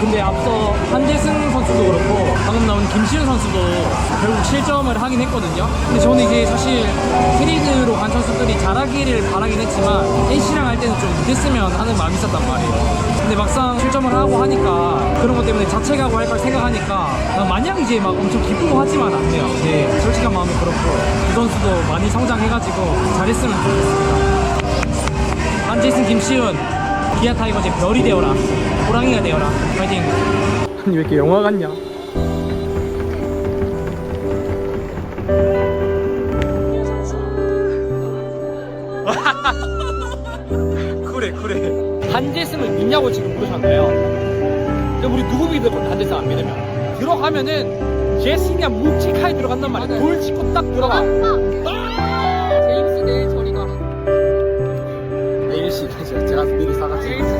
근데 앞서 한재승 선수도 그렇고 방금 나온 김시윤 선수도 결국 실점을 하긴 했거든요. 근데 저는 이제 사실 트레이드로 간 선수들이 잘하기를 바라긴 했지만 NC랑 할 때는 좀 못했으면 하는 마음이 있었단 말이에요. 근데 막상 실점을 하고 하니까 그런 것 때문에 자책하고 할 걸 생각하니까 마냥 이제 막 엄청 기쁘고 하지만 않네요. 네, 솔직한 마음이 그렇고 이 선수도 많이 성장해가지고 잘했으면 좋겠습니다. 한재승 김시훈 기아 타이거즈의 별이 되어라. 호랑이가 되어라. 파이팅. 아니 왜 이렇게 영화 같냐? 그래 그래 한재승을 믿냐고 지금 물으셨나요. 근데 우리 누구 믿을 건데 한재승 안 믿으면. 들어가면은 제시냐 묵직하게 들어간단 말이야. 돌 짚고 딱 들어가 제임스 내일 저